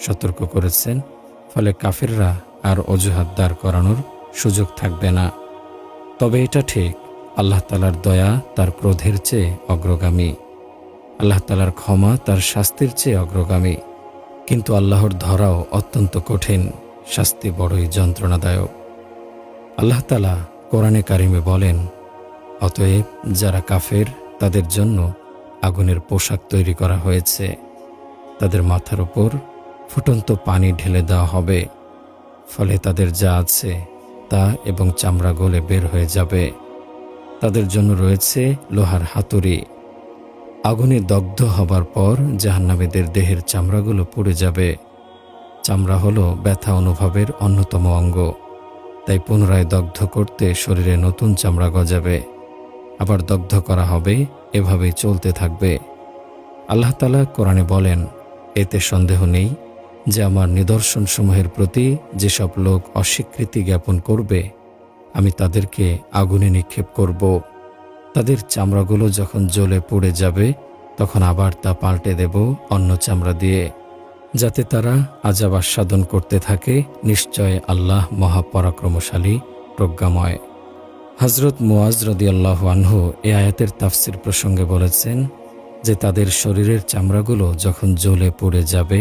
সতর্ক করেছেন, ফলে কাফেররা আর অজুহাত দাঁড় করানোর সুযোগ থাকবে না। তবে এটা ঠিক, আল্লাহ তালার দয়া তার ক্রোধের চেয়ে অগ্রগামী। আল্লাহ তালার ক্ষমা তার শাস্তির চেয়ে অগ্রগামী। কিন্তু আল্লাহর ধরাও অত্যন্ত কঠিন, শাস্তি বড়ই যন্ত্রণাদায়ক। আল্লাহ তালা কোরআনে কারিমে বলেন, অতএব যারা কাফের, তাদের জন্য আগুনের পোশাক তৈরি করা হয়েছে। তাদের মাথার ওপর ফুটন্ত পানি ঢেলে দেওয়া হবে। ফলে তাদের যা আছে তা এবং চামড়া গলে বের হয়ে যাবে। তাদের জন্য রয়েছে লোহার হাতুড়ি। আগুনে দগ্ধ হবার পর জাহান্নামীদের দেহের চামড়াগুলো পুড়ে যাবে। চামড়া হলো ব্যথা অনুভবের অন্যতম অঙ্গ। তাই পুনরায় দগ্ধ করতে শরীরে নতুন চামড়া গজাবে। আবার দগ্ধ করা হবে এভাবে চলতে থাকবে। আল্লাহ তালা কোরআনে বলেন, এতে সন্দেহ নেই যে আমার নিদর্শনসমূহের প্রতি যেসব লোক অস্বীকৃতি জ্ঞাপন করবে, আমি তাদেরকে আগুনে নিক্ষেপ করব। তাদের চামড়াগুলো যখন জ্বলে পুড়ে যাবে, তখন আবার তা পাল্টে দেব অন্য চামড়া দিয়ে, যাতে তারা আজাব আস্বাদন করতে থাকে, নিশ্চয় আল্লাহ মহাপরাক্রমশালী, প্রজ্ঞাময়। হজরত মুয়াজ রদিয়াল্লাহ আনহু এ আয়াতের তাফসির প্রসঙ্গে বলেছেন যে তাদের শরীরের চামড়াগুলো যখন জ্বলে পুড়ে যাবে